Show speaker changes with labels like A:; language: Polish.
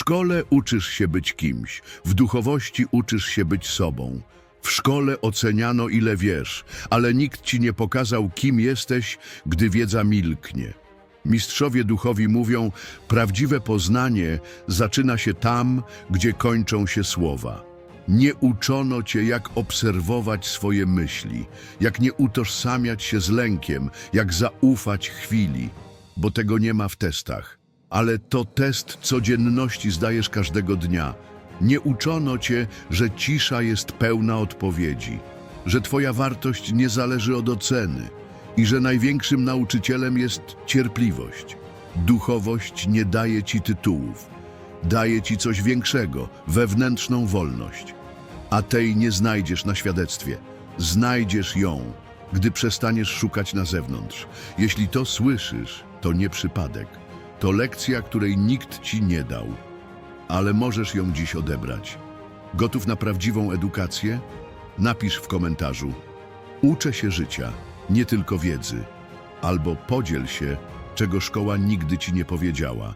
A: szkole uczysz się być kimś, w duchowości uczysz się być sobą. W szkole oceniano ile wiesz, ale nikt ci nie pokazał kim jesteś, gdy wiedza milknie. Mistrzowie duchowi mówią, prawdziwe poznanie zaczyna się tam, gdzie kończą się słowa. Nie uczono cię, jak obserwować swoje myśli, jak nie utożsamiać się z lękiem, jak zaufać chwili, bo tego nie ma w testach. Ale to test codzienności zdajesz każdego dnia. Nie uczono cię, że cisza jest pełna odpowiedzi, że twoja wartość nie zależy od oceny i że największym nauczycielem jest cierpliwość. Duchowość nie daje ci tytułów, daje ci coś większego, wewnętrzną wolność. A tej nie znajdziesz na świadectwie. Znajdziesz ją, gdy przestaniesz szukać na zewnątrz. Jeśli to słyszysz, to nie przypadek. To lekcja, której nikt ci nie dał, ale możesz ją dziś odebrać. Gotów na prawdziwą edukację? Napisz w komentarzu. Uczę się życia, nie tylko wiedzy. Albo podziel się, czego szkoła nigdy ci nie powiedziała.